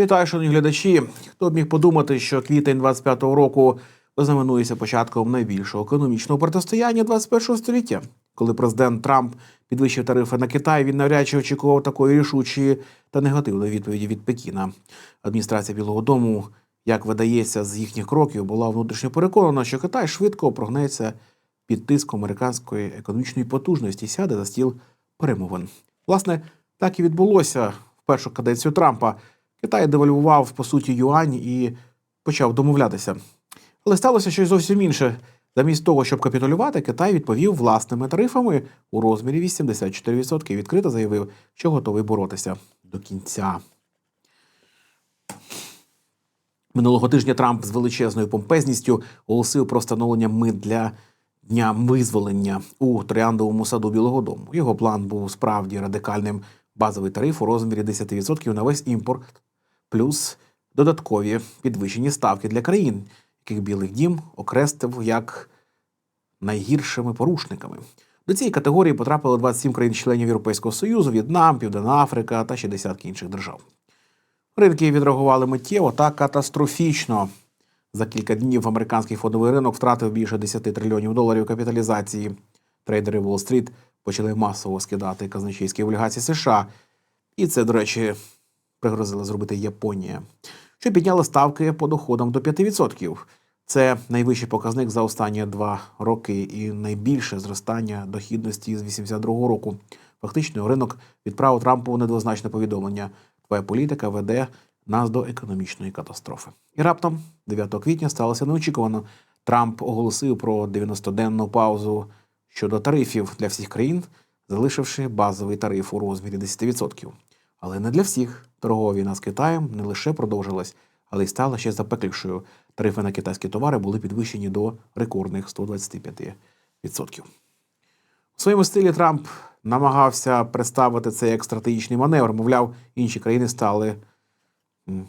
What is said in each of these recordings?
Вітаю, шановні глядачі. Хто б міг подумати, що квітень 25-го року ознаменується початком найбільшого економічного протистояння 21-го століття. Коли президент Трамп підвищив тарифи на Китай, він навряд чи очікував такої рішучої та негативної відповіді від Пекіна. Адміністрація Білого Дому, як видається з їхніх кроків, була внутрішньо переконана, що Китай швидко прогнеться під тиском американської економічної потужності і сяде за стіл перемовин. Власне, так і відбулося в першу каденцію Трампа. Китай девальвував по суті юань і почав домовлятися. Але сталося щось зовсім інше. Замість того, щоб капітулювати, Китай відповів власними тарифами у розмірі 84% і відкрито заявив, що готовий боротися до кінця. Минулого тижня Трамп з величезною помпезністю оголосив про встановлення мит для дня визволення у трояндовому саду Білого Дому. Його план був справді радикальним. Базовий тариф у розмірі 10% на весь імпорт, плюс додаткові підвищені ставки для країн, яких Білий Дім окрестив як найгіршими порушниками. До цієї категорії потрапили 27 країн-членів Європейського Союзу, В'єтнам, Південна Африка та ще десятки інших держав. Ринки відреагували миттєво та катастрофічно. За кілька днів американський фондовий ринок втратив більше 10 трильйонів доларів капіталізації. Трейдери Уолл-стріт почали масово скидати казначейські облігації США. І це, до речі, пригрозила зробити Японія, що підняла ставки по доходам до 5%. Це найвищий показник за останні два роки і найбільше зростання дохідності з 82-го року. Фактично, ринок відправив Трампу недвозначне повідомлення. Твоя політика веде нас до економічної катастрофи. І раптом, 9 квітня, сталося неочікувано. Трамп оголосив про 90-денну паузу щодо тарифів для всіх країн, залишивши базовий тариф у розмірі 10%. Але не для всіх. Торгова війна з Китаєм не лише продовжилась, але й стала ще запеклішою. Тарифи на китайські товари були підвищені до рекордних 125%. У своєму стилі Трамп намагався представити це як стратегічний маневр. Мовляв, інші країни стали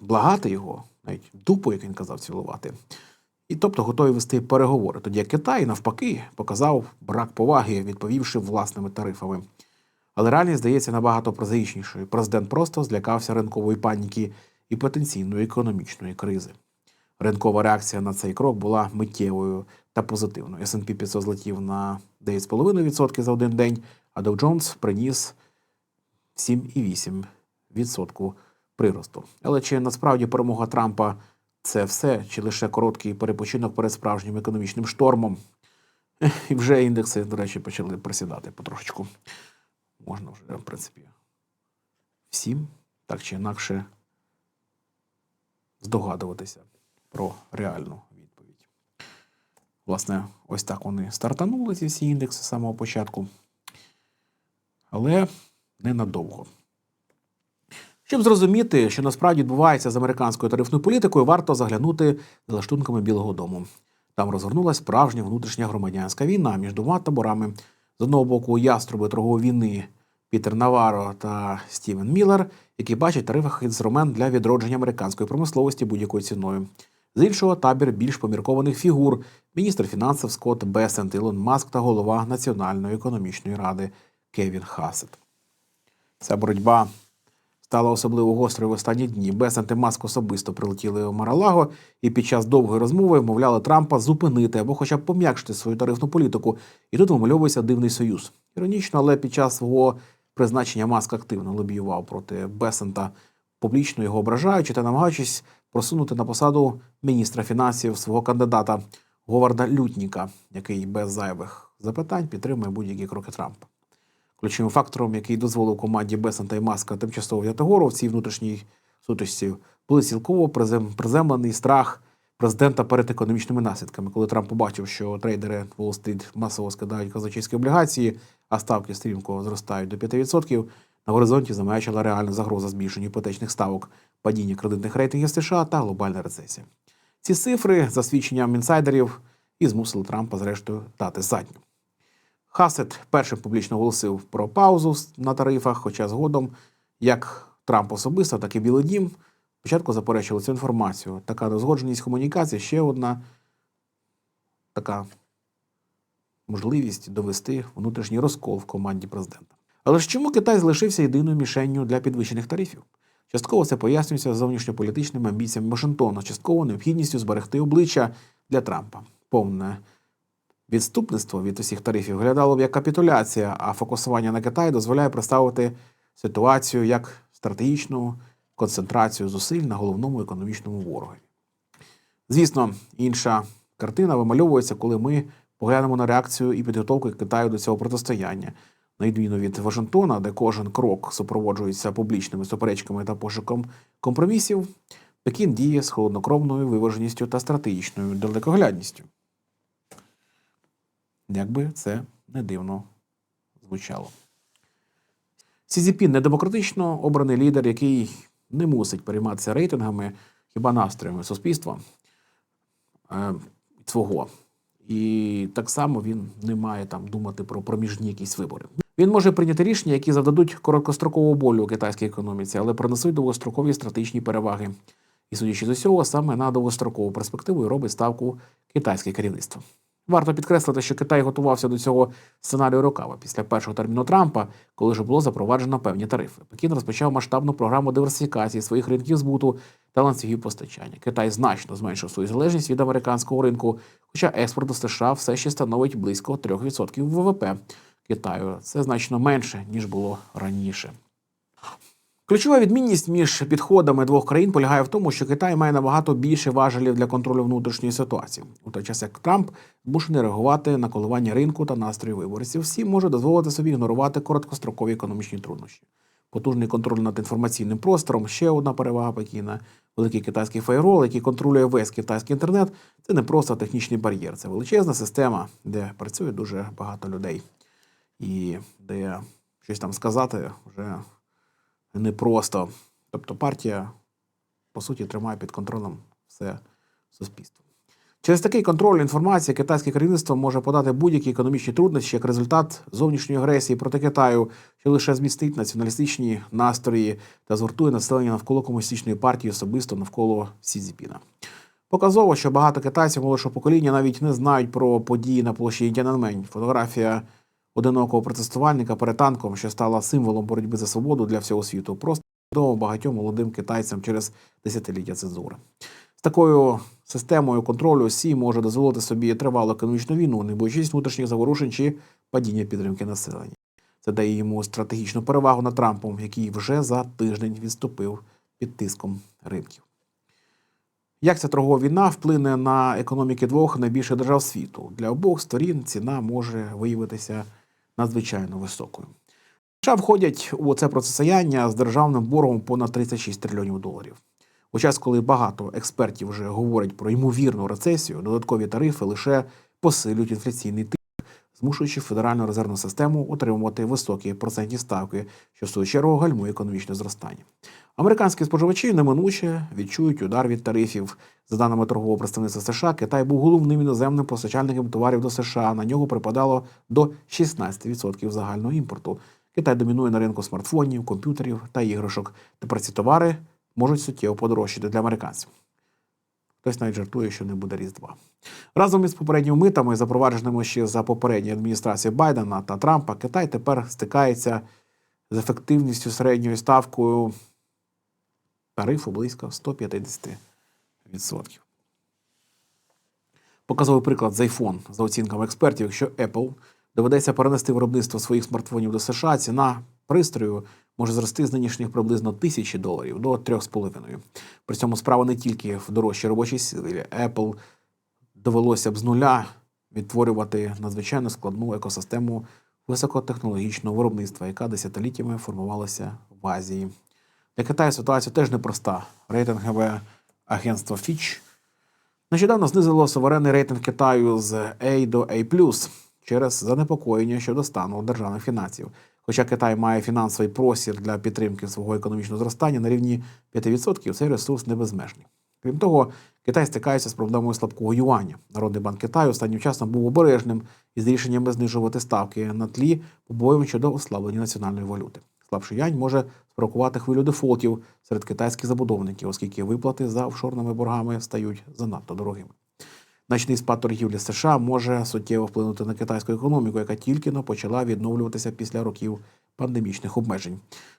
благати його, навіть дупу, як він казав, цілувати. І тобто готові вести переговори. Тоді як Китай, навпаки, показав брак поваги, відповівши власними тарифами. Але реальність здається набагато прозаїчнішою. Президент просто злякався ринкової паніки і потенційної економічної кризи. Ринкова реакція на цей крок була миттєвою та позитивною. S&P 500 злетів на 9,5% за один день, а Dow Jones приніс 7,8% приросту. Але чи насправді перемога Трампа це все, чи лише короткий перепочинок перед справжнім економічним штормом? І вже індекси, до речі, почали присідати потрошечку. Можна вже, в принципі, всім так чи інакше здогадуватися про реальну відповідь. Власне, ось так вони стартанули ці всі індекси з самого початку. Але ненадовго. Щоб зрозуміти, що насправді відбувається з американською тарифною політикою, варто заглянути за лаштунками Білого Дому. Там розгорнулася справжня внутрішня громадянська війна між двома таборами. З одного боку, яструби торгової війни Пітер Наваро та Стівен Міллер, які бачать тарифах інструмент для відродження американської промисловості будь-якою ціною. З іншого табір більш поміркованих фігур міністр фінансів Скотт Бесент, Ілон Маск та голова Національної економічної ради Кевін Хасет. Ця боротьба стала особливо гострою в останні дні. Бесент і Маск особисто прилетіли у Маралаго і під час довгої розмови вмовляли Трампа зупинити або хоча б пом'якшити свою тарифну політику. І тут вимальовується дивний союз. Іронічно, але під час свого призначення Маск активно лобіював проти Бесента, публічно його ображаючи та намагаючись просунути на посаду міністра фінансів свого кандидата Говарда Лютніка, який без зайвих запитань підтримує будь-які кроки Трампа. Ключовим фактором, який дозволив команді Бесента і Маска тимчасово взяти гору в цій внутрішній сутичці, були цілково приземлений страх президента перед економічними наслідками. Коли Трамп побачив, що трейдери Уолл-стріт масово скидають казначейські облігації, а ставки стрімко зростають до 5%, на горизонті замаячила реальна загроза збільшення іпотечних ставок, падіння кредитних рейтингів США та глобальна рецесія. Ці цифри, за свідченням інсайдерів, і змусили Трампа, зрештою, дати задню. Хасет першим публічно оголосив про паузу на тарифах, хоча згодом як Трамп особисто, так і Білий Дім спочатку заперечили цю інформацію. Така неузгодженість комунікації ще одна така можливість довести внутрішній розкол в команді президента. Але ж чому Китай залишився єдиною мішенню для підвищених тарифів? Частково це пояснюється зовнішньополітичними амбіціями Вашингтона, частково необхідністю зберегти обличчя для Трампа. Повне відступництво від усіх тарифів виглядало б як капітуляція, а фокусування на Китаї дозволяє представити ситуацію як стратегічну концентрацію зусиль на головному економічному ворогові. Звісно, інша картина вимальовується, коли ми поглянемо на реакцію і підготовку Китаю до цього протистояння. На відміну від Вашингтона, де кожен крок супроводжується публічними суперечками та пошуком компромісів, Пекін діє з холоднокровною виваженістю та стратегічною далекоглядністю. Якби це не дивно звучало. Сізіпін недемократично обраний лідер, який не мусить перейматися рейтингами, хіба настроями суспільства е, свого. І так само він не має там думати про проміжні якісь вибори. Він може прийняти рішення, які завдадуть короткострокового болю у китайській економіці, але принесуть довгострокові стратегічні переваги. І судячи з усього, саме на довгострокову перспективу і робить ставку китайське керівництво. Варто підкреслити, що Китай готувався до цього сценарію рокава після першого терміну Трампа, коли вже було запроваджено певні тарифи. Пекін розпочав масштабну програму диверсифікації своїх ринків збуту та ланцюгів постачання. Китай значно зменшив свою залежність від американського ринку, хоча експорт до США все ще становить близько 3% ВВП Китаю. Це значно менше ніж було раніше. Ключова відмінність між підходами двох країн полягає в тому, що Китай має набагато більше важелів для контролю внутрішньої ситуації, у той час як Трамп змушений реагувати на коливання ринку та настрої виборців. Всі може дозволити собі ігнорувати короткострокові економічні труднощі. Потужний контроль над інформаційним простором ще одна перевага Пекіна. Великий китайський фаєрол, який контролює весь китайський інтернет, це не просто технічний бар'єр, це величезна система, де працює дуже багато людей, і де щось там сказати вже непросто. Тобто партія, по суті, тримає під контролем все суспільство. Через такий контроль інформації китайське керівництво може подати будь-які економічні труднощі як результат зовнішньої агресії проти Китаю, що лише змістить націоналістичні настрої та згуртує населення навколо комуністичної партії особисто навколо Сі Цзіпіна. Показово, що багато китайців молодшого покоління навіть не знають про події на площі Тяньаньмень. Фотографія одинокого протестувальника перед танком, що стала символом боротьби за свободу для всього світу, просто відомо багатьом молодим китайцям через десятиліття цензури. З такою системою контролю Сі може дозволити собі тривалу економічну війну, не боючись внутрішніх заворушень чи падіння підтримки населення. Це дає йому стратегічну перевагу над Трампом, який вже за тиждень відступив під тиском ринків. Як ця торгова війна вплине на економіки двох найбільших держав світу? Для обох сторін ціна може виявитися надзвичайно високою. США входять у це протистояння з державним боргом понад 36 трильйонів доларів. У час, коли багато експертів вже говорять про ймовірну рецесію, додаткові тарифи лише посилюють інфляційний тиск, змушуючи Федеральну резервну систему утримувати високі процентні ставки, що в свою чергу гальмує економічне зростання. Американські споживачі неминуче відчують удар від тарифів. За даними торгового представництва США, Китай був головним іноземним постачальником товарів до США. На нього припадало до 16% загального імпорту. Китай домінує на ринку смартфонів, комп'ютерів та іграшок. Тепер ці товари можуть суттєво подорожчати для американців. Хтось навіть жартує, що не буде Різдва. Разом із попередніми митами, запровадженими ще за попередньої адміністрації Байдена та Трампа, Китай тепер стикається з ефективністю середньою ставкою тарифу близько 150%. Показовий приклад з iPhone. За оцінками експертів, якщо Apple доведеться перенести виробництво своїх смартфонів до США, ціна пристрою може зрости з нинішніх приблизно тисячі доларів до 3,5. При цьому справа не тільки в дорожчій робочій силі. Apple довелося б з нуля відтворювати надзвичайно складну екосистему високотехнологічного виробництва, яка десятиліттями формувалася в Азії. Для Китаю ситуація теж непроста. Рейтингове агентство Fitch нещодавно знизило суверенний рейтинг Китаю з A до A+, через занепокоєння щодо стану державних фінансів. Хоча Китай має фінансовий простір для підтримки свого економічного зростання на рівні 5%, цей ресурс не безмежний. Крім того, Китай стикається з проблемою слабкого юаня. Народний банк Китаю останнім часом був обережним із рішеннями знижувати ставки на тлі побоїв щодо ослаблення національної валюти. Слабший юань може спровокувати хвилю дефолтів серед китайських забудовників, оскільки виплати за офшорними боргами стають занадто дорогими. Значний спад торгівлі США може суттєво вплинути на китайську економіку, яка тільки но почала відновлюватися після років пандемічних обмежень.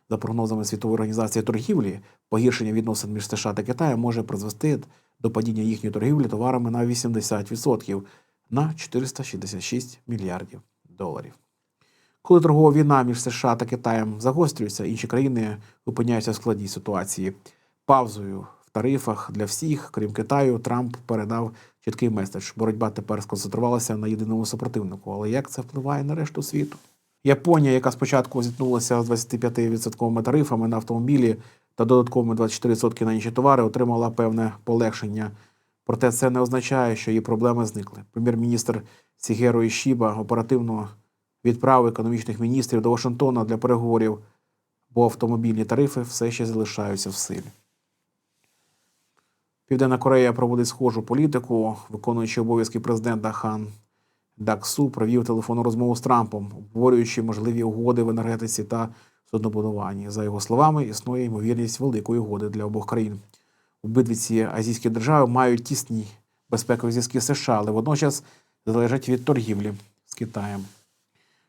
За прогнозами Світової організації торгівлі, погіршення відносин між США та Китаєм може призвести до падіння їхньої торгівлі товарами на 80% на 466 мільярдів доларів. Коли торгова війна між США та Китаєм загострюється, інші країни опиняються в складній ситуації. Павзою в тарифах для всіх, крім Китаю, Трамп передав чіткий меседж. Боротьба тепер сконцентрувалася на єдиному супротивнику. Але як це впливає на решту світу? Японія, яка спочатку зіткнулася з 25% тарифами на автомобілі та додатковими 24% на інші товари, отримала певне полегшення. Проте це не означає, що її проблеми зникли. Прем'єр-міністр Сігеро Ішіба оперативно відправив економічних міністрів до Вашингтона для переговорів, бо автомобільні тарифи все ще залишаються в силі. Південна Корея проводить схожу політику, виконуючи обов'язки президента Хан Даксу провів телефонну розмову з Трампом, обговорюючи можливі угоди в енергетиці та суднобудуванні. За його словами, існує ймовірність великої угоди для обох країн. Обидві ці азійські держави мають тісні безпекові зв'язки США, але водночас залежать від торгівлі з Китаєм.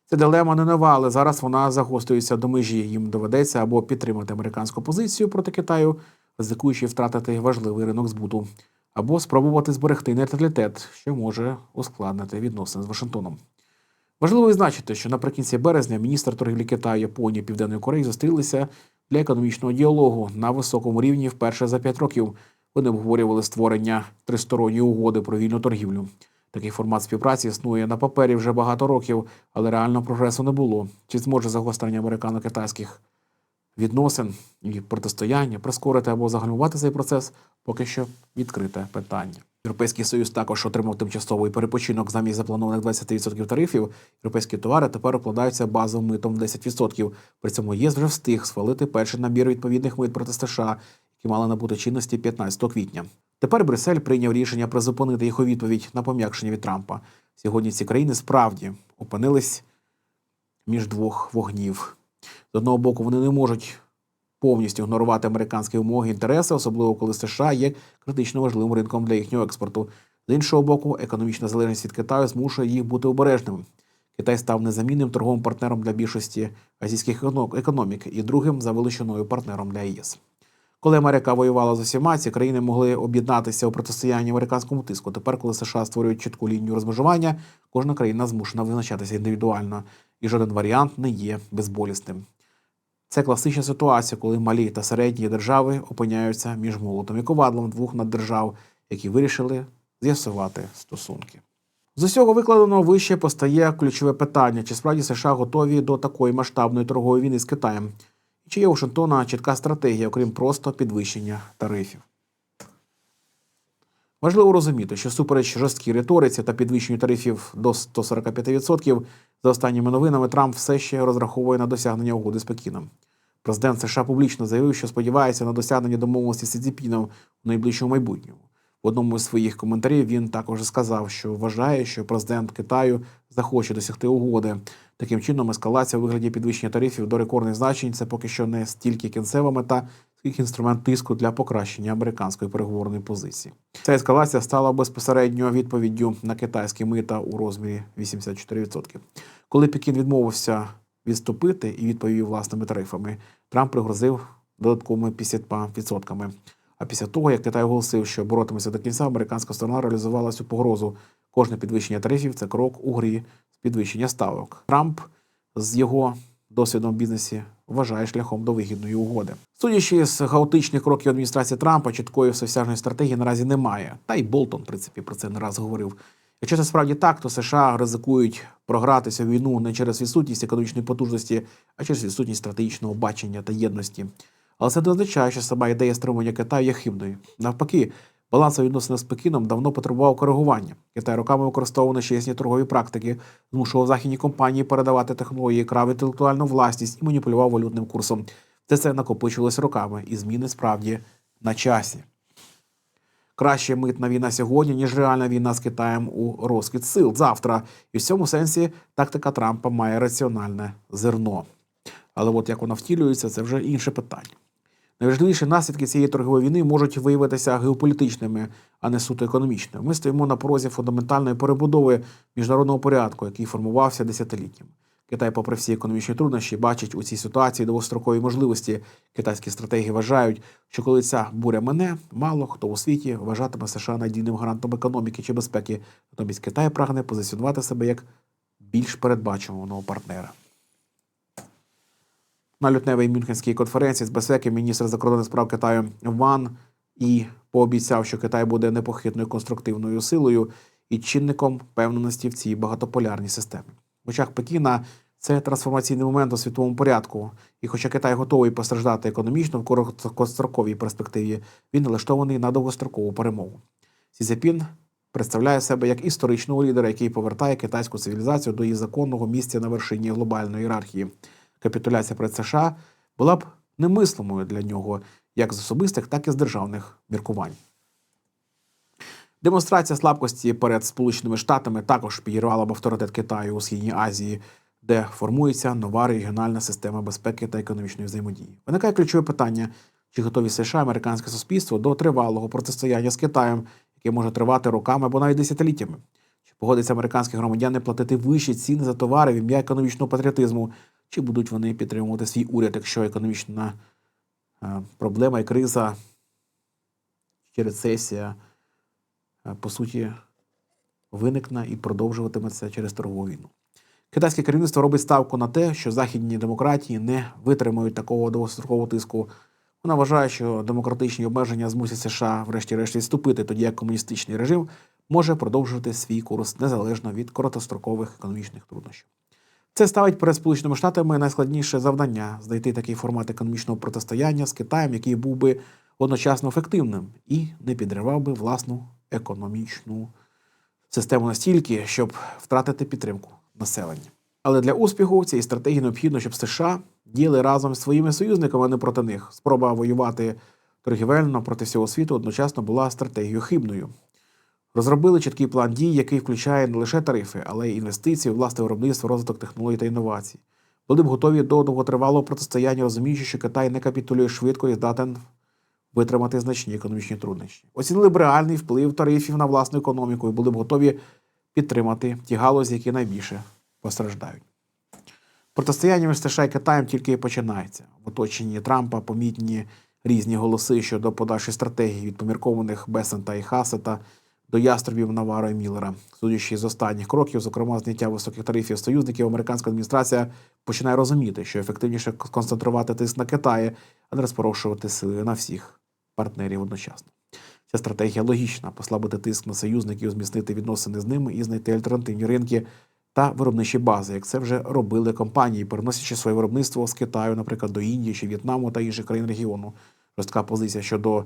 Ця дилема не нова, але зараз вона загострюється до межі. Їм доведеться або підтримати американську позицію проти Китаю, ризикуючи втратити важливий ринок збуту, або спробувати зберегти нейтралітет, що може ускладнити відносини з Вашингтоном. Важливо відзначити, що наприкінці березня міністр торгівлі Китаю, Японії, Південної Кореї зустрілися для економічного діалогу на високому рівні вперше за п'ять років. Вони обговорювали створення тристоронньої угоди про вільну торгівлю. Такий формат співпраці існує на папері вже багато років, але реального прогресу не було. Чи зможе загострення американо-китайських відносин і протистояння прискорити або загальмувати цей процес, поки що відкрите питання. Європейський союз також отримав тимчасовий перепочинок замість запланованих 20% тарифів. Європейські товари тепер обкладаються базовим митом в 10%. При цьому ЄС вже встиг схвалити перший набір відповідних мит проти США, які мали набути чинності 15 квітня. Тепер Брюссель прийняв рішення призупинити їх у відповідь на пом'якшення від Трампа. Сьогодні ці країни справді опинились між двох вогнів. З одного боку, вони не можуть повністю ігнорувати американські вимоги і інтереси, особливо коли США є критично важливим ринком для їхнього експорту. З іншого боку, економічна залежність від Китаю змушує їх бути обережними. Китай став незамінним торговим партнером для більшості азійських економік і другим за величиною партнером для ЄС. Коли Америка воювала з усіма, ці країни могли об'єднатися у протистоянні американському тиску. Тепер, коли США створюють чітку лінію розмежування, кожна країна змушена визначатися індивідуально, і жоден варіант не є безболісним. Це класична ситуація, коли малі та середні держави опиняються між молотом і ковадлом двох наддержав, які вирішили з'ясувати стосунки. З усього викладеного вище постає ключове питання: чи справді США готові до такої масштабної торгової війни з Китаєм? Чи є у Вашингтона чітка стратегія, окрім просто підвищення тарифів? Важливо розуміти, що супереч жорсткій риториці та підвищенню тарифів до 145%, за останніми новинами Трамп все ще розраховує на досягнення угоди з Пекіном. Президент США публічно заявив, що сподівається на досягнення домовленості з Цзіпіном у найближчому майбутньому. В одному з своїх коментарів він також сказав, що вважає, що президент Китаю захоче досягти угоди. Таким чином, ескалація у вигляді підвищення тарифів до рекордних значень це поки що не стільки кінцева мета, скільки інструмент тиску для покращення американської переговорної позиції. Ця ескалація стала безпосередньо відповіддю на китайські мита у розмірі 84%. Коли Пекін відмовився відступити і відповів власними тарифами, Трамп пригрозив додатковими 50%. А після того, як Китай оголосив, що боротиметься до кінця, американська сторона реалізувала цю погрозу. Кожне підвищення тарифів це крок у грі з підвищення ставок. Трамп з його досвідом в бізнесі вважає шляхом до вигідної угоди. Судячи з хаотичних кроків адміністрації Трампа, чіткої всесяжної стратегії наразі немає. Та й Болтон, в принципі, про це не раз говорив. Якщо це справді так, то США ризикують програтися в війну не через відсутність економічної потужності, а через відсутність стратегічного бачення та єдності. Але це не означає, що сама ідея стримування Китаю є хибною. Навпаки, балансові відносини з Пекіном давно потребував коригування. Китай роками використовував нечесні торгові практики, змушував західні компанії передавати технології, крав інтелектуальну власність і маніпулював валютним курсом. Все це накопичилось роками, і зміни справді на часі. Краще митна війна сьогодні, ніж реальна війна з Китаєм у розквіт сил завтра. І в цьому сенсі тактика Трампа має раціональне зерно. Але от як вона втілюється, це вже інше питання. Найважливіші наслідки цієї торгової війни можуть виявитися геополітичними, а не суто економічними. Ми стоїмо на порозі фундаментальної перебудови міжнародного порядку, який формувався десятиліттями. Китай, попри всі економічні труднощі, бачить у цій ситуації довгострокові можливості. Китайські стратегії вважають, що коли ця буря мине, мало хто у світі вважатиме США надійним гарантом економіки чи безпеки. Натомість Китай прагне позиціонувати себе як більш передбачуваного партнера. На лютневій Мюнхенській конференції з безпеки міністр закордонних справ Китаю Ван і пообіцяв, що Китай буде непохитною конструктивною силою і чинником впевненості в цій багатополярній системі. В очах Пекіна це трансформаційний момент у світовому порядку. І хоча Китай готовий постраждати економічно в короткостроковій перспективі, він налаштований на довгострокову перемогу. Сі Цзепін представляє себе як історичного лідера, який повертає китайську цивілізацію до її законного місця на вершині глобальної ієрархії. Капітуляція перед США була б немислимою для нього як з особистих, так і з державних міркувань. Демонстрація слабкості перед Сполученими Штатами також підірвала б авторитет Китаю у Східній Азії, де формується нова регіональна система безпеки та економічної взаємодії. Виникає ключове питання: чи готові США американське суспільство до тривалого протистояння з Китаєм, яке може тривати роками або навіть десятиліттями? Чи погодяться американські громадяни платити вищі ціни за товари в ім'я економічного патріотизму? Чи будуть вони підтримувати свій уряд, якщо економічна е, проблема і криза чи рецесія, е, по суті, виникне і продовжуватиметься через торгову війну? Китайське керівництво робить ставку на те, що західні демократії не витримають такого довгострокового тиску. Вона вважає, що демократичні обмеження змусять США, врешті-решт, відступити, тоді як комуністичний режим може продовжувати свій курс незалежно від короткострокових економічних труднощів. Це ставить перед Сполученими Штатами найскладніше завдання знайти такий формат економічного протистояння з Китаєм, який був би одночасно ефективним і не підривав би власну економічну систему настільки, щоб втратити підтримку населення. Але для успіху цієї стратегії необхідно, щоб США діяли разом з своїми союзниками, а не проти них. Спроба воювати торгівельно проти всього світу одночасно була стратегією хибною. Розробили чіткий план дій, який включає не лише тарифи, але й інвестиції, власне виробництво, розвиток технологій та інновацій. Були б готові до довготривалого протистояння, розуміючи, що Китай не капітулює швидко і здатен витримати значні економічні труднощі. Оцінили б реальний вплив тарифів на власну економіку і були б готові підтримати ті галузі, які найбільше постраждають. Протистояння між США і Китаєм тільки починається. В оточенні Трампа помітні різні голоси щодо подальшої стратегії від поміркованих Бесента і Хасета до яструбів Наваро і Міллера. Судячи з останніх кроків, зокрема зняття високих тарифів союзників, американська адміністрація починає розуміти, що ефективніше концентрувати тиск на Китаї, а не розпорошувати сили на всіх партнерів одночасно. Ця стратегія логічна послабити тиск на союзників, зміцнити відносини з ними і знайти альтернативні ринки та виробничі бази, як це вже робили компанії, переносячи своє виробництво з Китаю, наприклад, до Індії чи В'єтнаму та інших країн регіону. Жорстка позиція щодо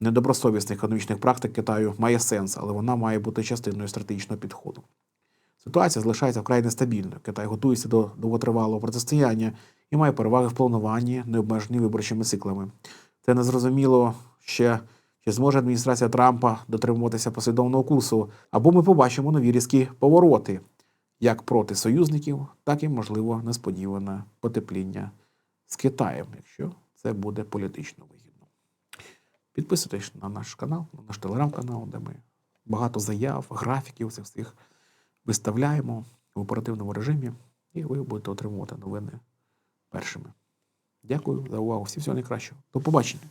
недобросовісних економічних практик Китаю має сенс, але вона має бути частиною стратегічного підходу. Ситуація залишається вкрай нестабільною. Китай готується до довготривалого протистояння і має переваги в плануванні, необмежені виборчими циклами. Це незрозуміло ще. Чи зможе адміністрація Трампа дотримуватися послідовного курсу, або ми побачимо нові різкі повороти, як проти союзників, так і, можливо, несподіване потепління з Китаєм, якщо це буде політично. Підписуйтесь на наш канал, на наш телеграм-канал, де ми багато заяв, графіків цих всіх виставляємо в оперативному режимі, і ви будете отримувати новини першими. Дякую за увагу. Всі всього найкращого. До побачення.